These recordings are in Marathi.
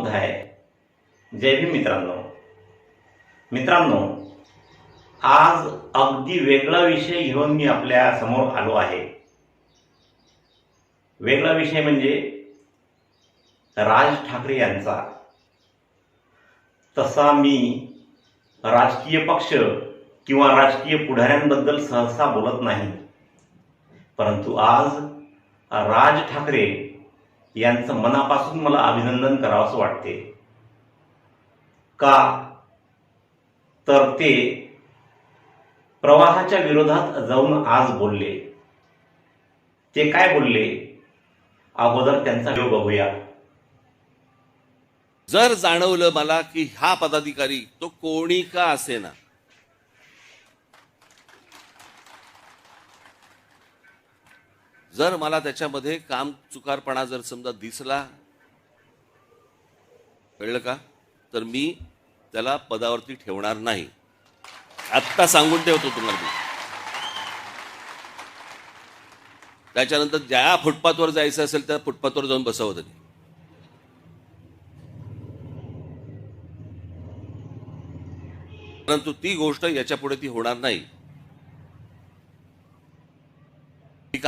अध्याय जय भीम मित्रांनो. मित्रांनो आज अगदी वेगळा विषय घेऊन मी आपल्यासमोर आलो आहे. वेगळा विषय म्हणजे राज ठाकरे यांचा. तसा मी राजकीय पक्ष किंवा राजकीय पुढाऱ्यांबद्दल सहसा बोलत नाही. परंतु आज राज ठाकरे यांचं मनापासून मला अभिनंदन करावंसं वाटते का? तर ते प्रवाहाच्या विरोधात जाऊन आज बोलले. ते काय बोलले? अगोदर त्यांचा योग बघूया. जर जाणवलं मला की हा पदाधिकारी तो कोणी का असेना? जर मला त्याच्यामध्ये काम चुकारपणा जर समजा दिसला कळलं का? तर मी त्याला पदावरती ठेवणार नाही. आत्ता सांगून ठेवतो तुम्हाला मी. त्याच्यानंतर ज्या फुटपाथवर जायचं असेल त्या फुटपाथवर जाऊन बसावं त्यांनी परंतु ती गोष्ट याच्यापुढे ती होणार नाही ती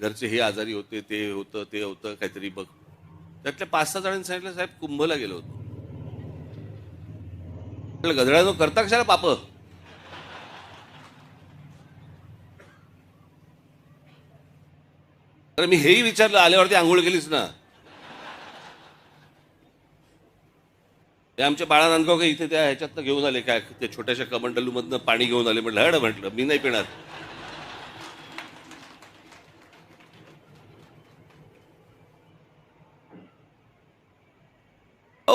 घरचे हे आजारी होते ते होतं ते होतं काहीतरी बघ. त्यातल्या पाच सहा जणांनी सांगितलं साहेब कुंभला गेलो होतो. म्हटलं, जो करता कशाला पाप? तर मी हेही विचारलं आल्यावरती आंघोळ केलीच ना. ते आमच्या बाळा नांदगाव काही इथे त्या ह्याच्यातनं घेऊन आले काय ते छोट्याशा कमंडलूमधनं पाणी घेऊन आले म्हटलं हड म्हटलं मी नाही पिणार.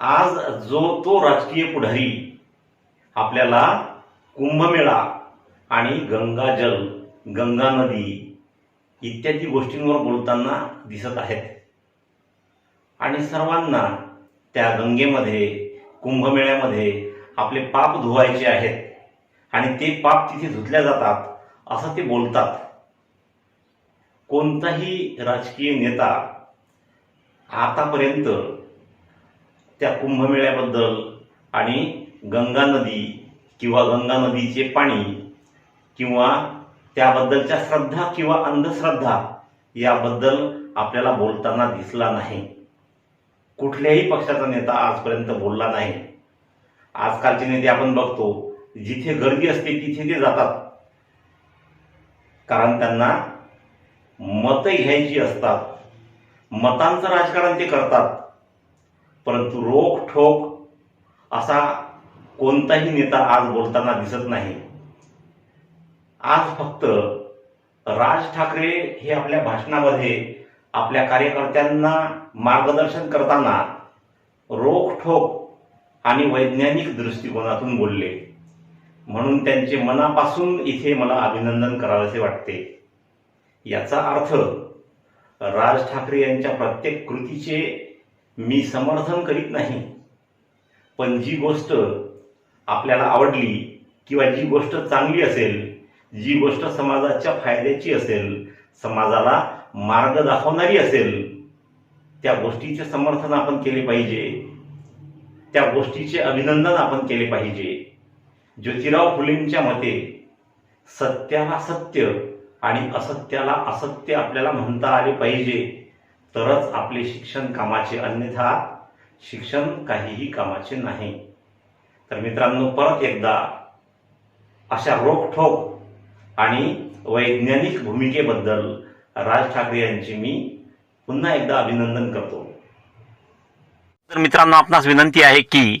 आज जो तो राजकीय पुढारी आपल्याला कुंभमेळा आणि गंगाजल गंगा नदी इत्यादी गोष्टींवर बोलताना दिसत आहेत. आणि सर्वांना त्या गंगेमध्ये कुंभमेळ्यामध्ये आपले पाप धुवायचे आहेत आणि ते पाप तिथे धुतल्या जातात असं ते बोलतात. कोणताही राजकीय नेता आतापर्यंत त्या कुंभमेळ्याबद्दल आणि गंगा नदी किंवा गंगा नदीचे पाणी किंवा त्याबद्दलच्या श्रद्धा किंवा अंधश्रद्धा याबद्दल आपल्याला बोलताना दिसला नाही. कुठल्याही पक्षाचा नेता आजपर्यंत बोलला नाही. आजकालचे नेते आपण बघतो जिथे गर्दी असते तिथे ते जातात. कारण त्यांना मतं घ्यायची असतात. मतांचं राजकारण ते करतात. परंतु रोख ठोक असा कोणताही नेता आज बोलताना दिसत नाही. आज फक्त राज ठाकरे हे आपल्या भाषणामध्ये आपल्या कार्यकर्त्यांना मार्गदर्शन करताना रोख ठोक आणि वैज्ञानिक दृष्टिकोनातून बोलले. म्हणून त्यांचे मनापासून इथे मला अभिनंदन करावेसे वाटते. याचा अर्थ राज ठाकरे यांच्या प्रत्येक कृतीचे मी समर्थन करीत नाही. पण जी गोष्ट आपल्याला आवडली किंवा जी गोष्ट चांगली असेल जी गोष्ट समाजाच्या फायद्याची असेल समाजाला मार्ग दाखवणारी असेल त्या गोष्टीचे समर्थन आपण केले पाहिजे. त्या गोष्टीचे अभिनंदन आपण केले पाहिजे. ज्योतिराव फुलेंच्या मते सत्याला सत्य आणि असत्याला असत्य आपल्याला म्हणता आले पाहिजे. तरच आपले शिक्षण कामाचे अन्यथा शिक्षण काहीही कामाचे नाही. तर मित्रांनो परत एकदा अशा रोखठोक आणि वैज्ञानिक भूमिकेबद्दल राज ठाकरे यांचे मी पुन्हा एकदा अभिनंदन करतो. तर मित्रांनो आपणास विनंती आहे की